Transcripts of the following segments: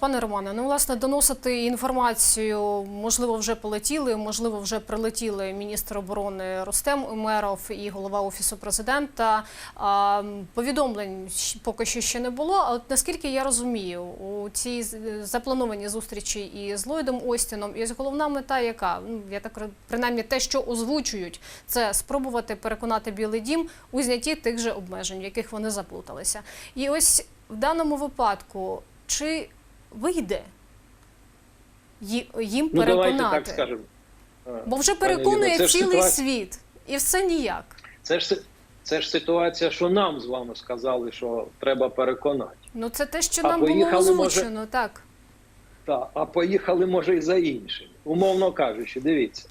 Пане Романе, ну власне доносити інформацію, можливо, вже полетіли, можливо, вже прилетіли міністр оборони Ростем Умеров і голова офісу президента. Повідомлень поки що ще не було. Але наскільки я розумію, у цій запланованій зустрічі і з Ллойдом Остіном, і головна мета, яка ну я так принаймні те, що озвучують, це спробувати переконати Білий Дім у знятті тих же обмежень, в яких вони заплуталися. І ось в даному випадку, чи вийде їм Ну, давайте так скажемо. Бо вже переконує цілий ситуація- світ, і все ніяк. Це ж, це ж ситуація, що нам з вами сказали, що треба переконати. Ну це те, що А нам було поїхали, може- озвучено, так. Та, а поїхали, може, і за іншим. Умовно кажучи, дивіться.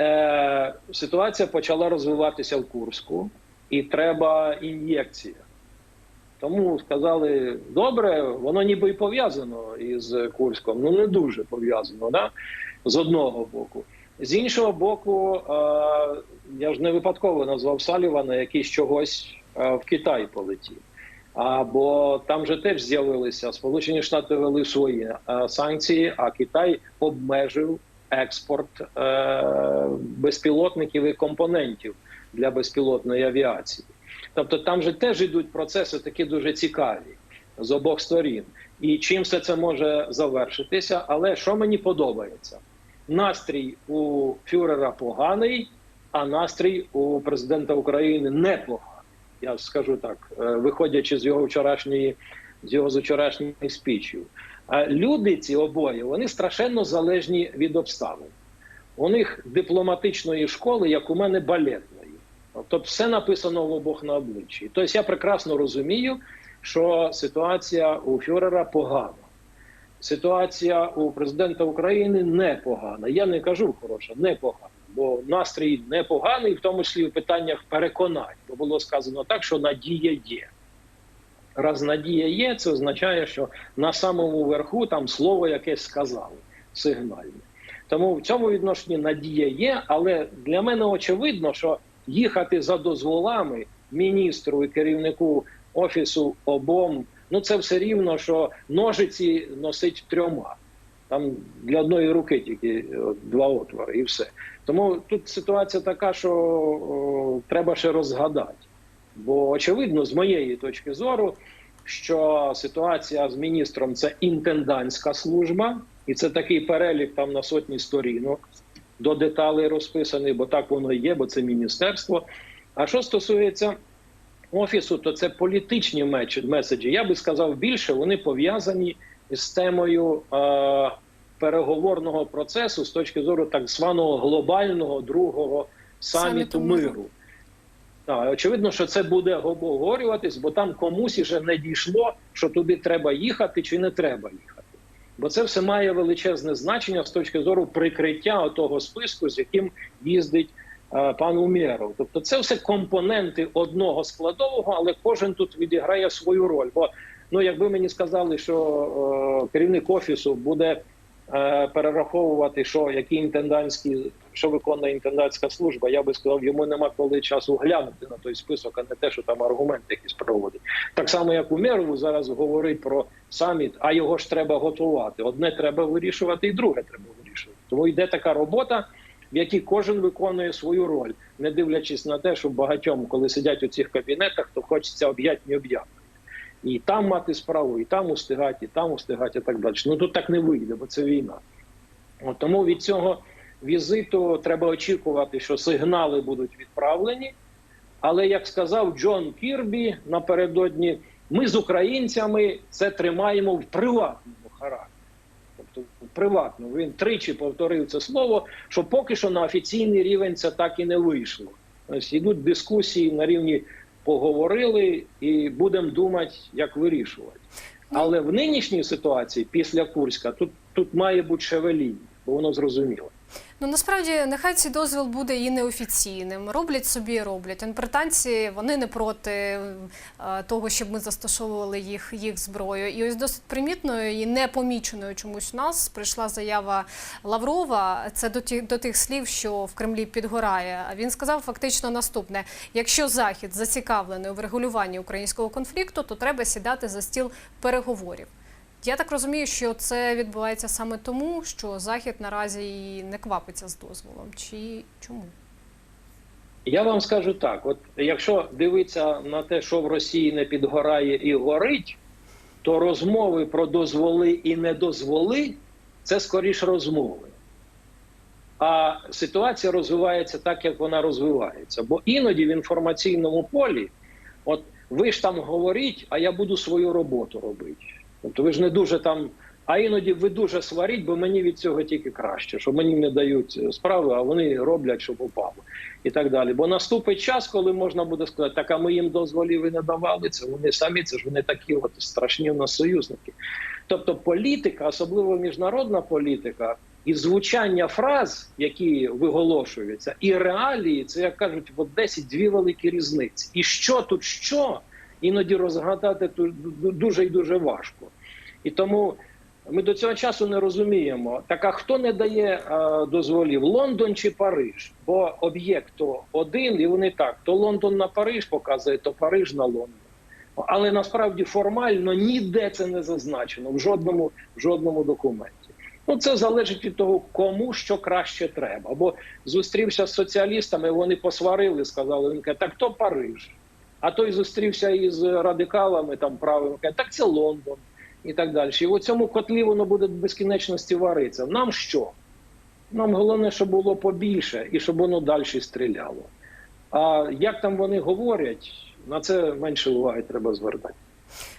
Е, ситуація почала розвиватися в Курську, і треба ін'єкція. Тому сказали, добре, воно ніби і пов'язано із Курськом, ну не дуже пов'язано, да? з одного боку. З іншого боку, я ж не випадково назвав Салівана, який чогось в Китай полетів. А, бо там же теж з'явилися Сполучені Штати ввели свої санкції, а Китай обмежив експорт е, безпілотників і компонентів для безпілотної авіації. Тобто там же теж йдуть процеси такі дуже цікаві з обох сторін. І чим все це може завершитися? Але що мені подобається? Настрій у фюрера поганий, а настрій у президента України непоганий. Я скажу так, е, виходячи з його вчорашньої, з його з вчорашніх спічів. Е, Люди ці обоє вони страшенно залежні від обставин. У них дипломатичної школи, як у мене балетної. Тобто все написано в обох на обличчі. Тобто я прекрасно розумію, що ситуація у Фюрера погана. Ситуація у президента України непогана. Я не кажу хороша, непогана. Бо настрій непоганий, в тому числі в питаннях переконань. Бо було сказано так, що надія є. Раз надія є, це означає, що на самому верху там слово якесь сказали сигнальне. Тому в цьому відношенні надія є, але для мене очевидно, що їхати за дозволами міністру і керівнику офісу обом, ну це все рівно, що ножиці носить трьома. Там для одної руки тільки два отвори, і все. Тому тут ситуація така, що о, треба ще розгадати. Бо очевидно, з моєї точки зору, що ситуація з міністром це інтендантська служба, і це такий перелік там на сотні сторінок до деталей розписаний, бо так воно і є, бо це міністерство. А що стосується офісу, то це політичні меседжі. Я би сказав більше, вони пов'язані з темою е, переговорного процесу з точки зору так званого глобального другого саміту миру. Так, очевидно, що це буде обговорюватись, бо там комусь іще не дійшло, що туди треба їхати чи не треба їхати. Бо це все має величезне значення з точки зору прикриття того списку, з яким їздить е, пан Умєров. Тобто, це все компоненти одного складового, але кожен тут відіграє свою роль. Бо ну, якби мені сказали, що е, керівник офісу буде перераховувати, що які інтендантські, що виконує інтендантська служба, я би сказав, йому нема коли часу глянути на той список, а не те, що там аргументи якісь проводить. Так само, як у Мерову зараз говорить про саміт, а його ж треба готувати. Одне треба вирішувати, і друге треба вирішувати. Тому йде така робота, в якій кожен виконує свою роль, не дивлячись на те, що багатьом, коли сидять у цих кабінетах, то хочеться об'ятні об'ятні. І там мати справу, і там устигати, і там устигати, і так далі. Ну тут так не вийде, бо це війна. От, тому від цього візиту треба очікувати, що сигнали будуть відправлені. Але як сказав Джон Кірбі напередодні, ми з українцями це тримаємо в приватному характері. Тобто приватно. Він тричі повторив це слово, що поки що на офіційний рівень це так і не вийшло. Ось йдуть дискусії на рівні поговорили і будемо думати, як вирішувати. Але в нинішній ситуації, після Курська, тут, тут має бути шевеління, бо воно зрозуміло. Ну насправді нехай цей дозвіл буде і неофіційним. Роблять собі, роблять. Он британці вони не проти е, того, щоб ми застосовували їх їх зброю. І ось досить примітною і непоміченою чомусь у нас прийшла заява Лаврова. Це до тих до тих слів, що в Кремлі підгорає. А він сказав фактично наступне: якщо Захід зацікавлений у врегулюванні українського конфлікту, то треба сідати за стіл переговорів. Я так розумію, що це відбувається саме тому, що Захід наразі не квапиться з дозволом. Чи чому? Я вам скажу так: от якщо дивитися на те, що в Росії не підгорає і горить, то розмови про дозволи і не дозволи це скоріш розмови. А ситуація розвивається так, як вона розвивається. Бо іноді в інформаційному полі, от ви ж там говоріть, а я буду свою роботу робити. Тобто ви ж не дуже там. А іноді ви дуже сваріть, бо мені від цього тільки краще, що мені не дають справи, а вони роблять, щоб упало. І так далі. Бо наступить час, коли можна буде сказати, так а ми їм дозволів і не давали це. Вони самі це ж вони такі от страшні у нас союзники. Тобто політика, особливо міжнародна політика, і звучання фраз, які виголошуються, і реалії, це як кажуть, в Одесі дві великі різниці. І що тут що, іноді розгадати дуже і дуже важко. І тому ми до цього часу не розуміємо, так а хто не дає е, дозволів Лондон чи Париж? Бо об'єкт то один, і вони так: то Лондон на Париж показує, то Париж на Лондон. Але насправді формально ніде це не зазначено в жодному, в жодному документі. Ну це залежить від того, кому що краще треба. Бо зустрівся з соціалістами, вони посварили, сказали, так то Париж. А той зустрівся із радикалами там правими, так це Лондон і так далі. І в цьому котлі воно буде безкінечності варитися. Нам що? Нам головне, щоб було побільше і щоб воно далі стріляло. А як там вони говорять, на це менше уваги треба звертати.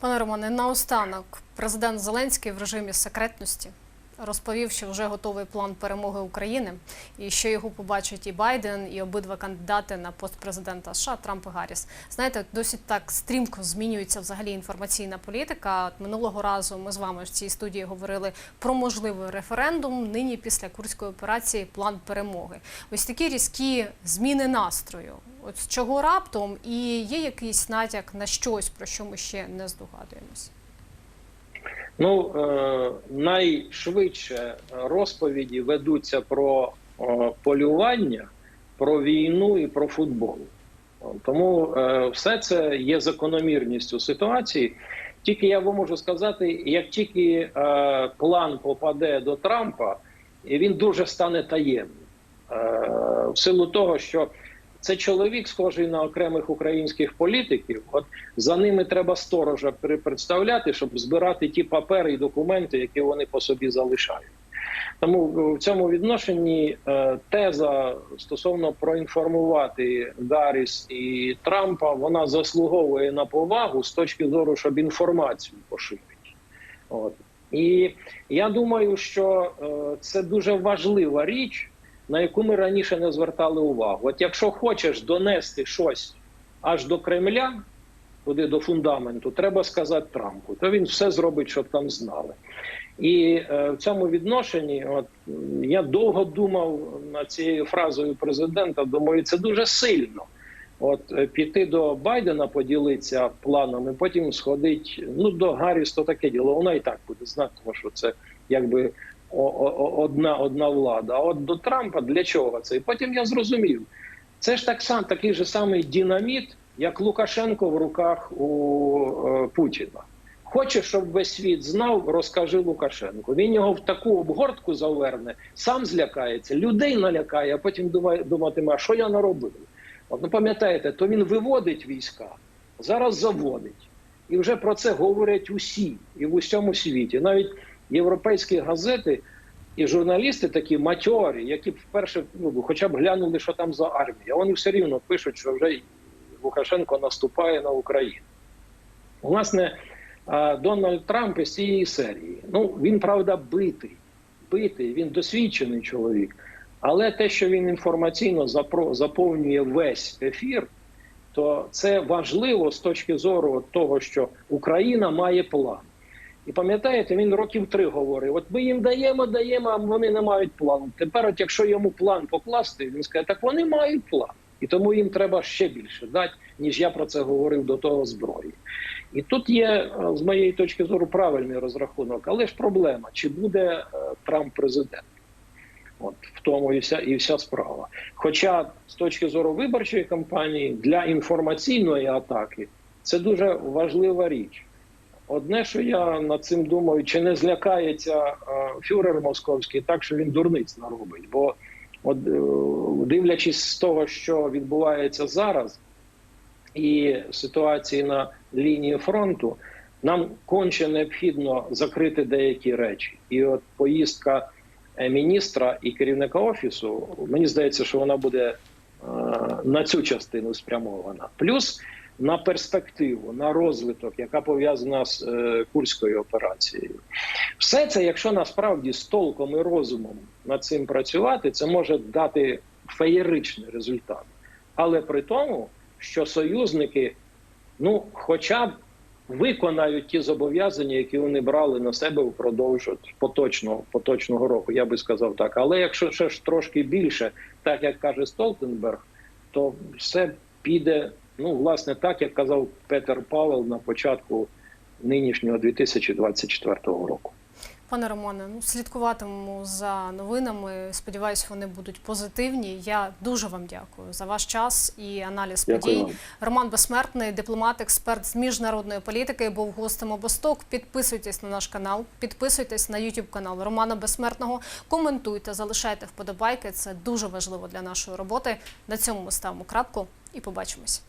Пане Романе, наостанок президент Зеленський в режимі секретності розповів, що вже готовий план перемоги України, і що його побачать і Байден, і обидва кандидати на пост президента США Трамп і Гарріс. Знаєте, досить так стрімко змінюється взагалі інформаційна політика. От минулого разу ми з вами в цій студії говорили про можливий референдум. Нині після курської операції план перемоги. Ось такі різкі зміни настрою. От з чого раптом і є якийсь натяк на щось, про що ми ще не здогадуємось. Ну е, найшвидше розповіді ведуться про е, полювання, про війну і про футбол. Тому е, все це є закономірністю ситуації. Тільки я вам можу сказати, як тільки план попаде до Трампа, він дуже стане таємним в силу того, що це чоловік, схожий на окремих українських політиків. От за ними треба сторожа представляти, щоб збирати ті папери і документи, які вони по собі залишають. Тому в цьому відношенні е, теза стосовно проінформувати Гарріс і Трампа, вона заслуговує на повагу з точки зору, щоб інформацію поширити. От. І я думаю, що е, це дуже важлива річ на яку ми раніше не звертали увагу. От якщо хочеш донести щось аж до Кремля, туди до фундаменту, треба сказати Трампу, то він все зробить, щоб там знали. І е, в цьому відношенні, от я довго думав над цією фразою президента. Думаю, це дуже сильно. От е, піти до Байдена, поділитися планами, потім сходить. Ну до Гарріс, то таке діло. Вона і так буде знати, тому що це якби одна одна влада. А от до Трампа для чого це? І потім я зрозумів, це ж так сам такий же самий динаміт, як Лукашенко в руках у е, Путіна. Хоче, щоб весь світ знав, розкажи Лукашенко. Він його в таку обгортку заверне, сам злякається, людей налякає, а потім думатиме, а що я наробив. От ну пам'ятаєте, то він виводить війська, зараз заводить. І вже про це говорять усі і в усьому світі. Навіть європейські газети і журналісти такі матьорі, які вперше ну, хоча б глянули, що там за армія. Вони все рівно пишуть, що вже Лукашенко наступає на Україну. Власне, Дональд Трамп із цієї серії. Ну, він правда битий, битий, він досвідчений чоловік. Але те, що він інформаційно заповнює весь ефір, то це важливо з точки зору того, що Україна має план. І пам'ятаєте, він років три говорив: от ми їм даємо, даємо, а вони не мають плану. Тепер, от якщо йому план покласти, він скаже, так вони мають план. І тому їм треба ще більше дати, ніж я про це говорив до того зброї. І тут є, е, з моєї точки зору, правильний розрахунок, але ж проблема: чи буде е, Трамп президент? От в тому і вся і вся справа. Хоча з точки зору виборчої кампанії для інформаційної атаки це дуже важлива річ. Одне, що я над цим думаю, чи не злякається е, фюрер московський так, що він дурниць наробить. Бо, от, е, дивлячись з того, що відбувається зараз, і ситуації на лінії фронту, нам конче необхідно закрити деякі речі. І от поїздка е, міністра і керівника офісу, мені здається, що вона буде на цю частину спрямована. Плюс на перспективу, на розвиток, яка пов'язана з е, курською операцією. Все це, якщо насправді з толком і розумом над цим працювати, це може дати феєричний результат. Але при тому, що союзники, ну, хоча б виконають ті зобов'язання, які вони брали на себе впродовж поточного, поточного року, я би сказав так. Але якщо ще ж трошки більше, так як каже Столтенберг, то все піде, ну, власне, так, як казав Петер Павел на початку нинішнього 2024 року. Пане Романе, ну слідкуватимемо за новинами. Сподіваюсь, вони будуть позитивні. Я дуже вам дякую за ваш час і аналіз Дякую подій. вам. Роман Безсмертний, дипломат, експерт з міжнародної політики, був гостем обосток. Підписуйтесь на наш канал, підписуйтесь на YouTube канал Романа Безсмертного. Коментуйте, залишайте вподобайки. Це дуже важливо для нашої роботи. На цьому ми ставимо крапку і побачимось.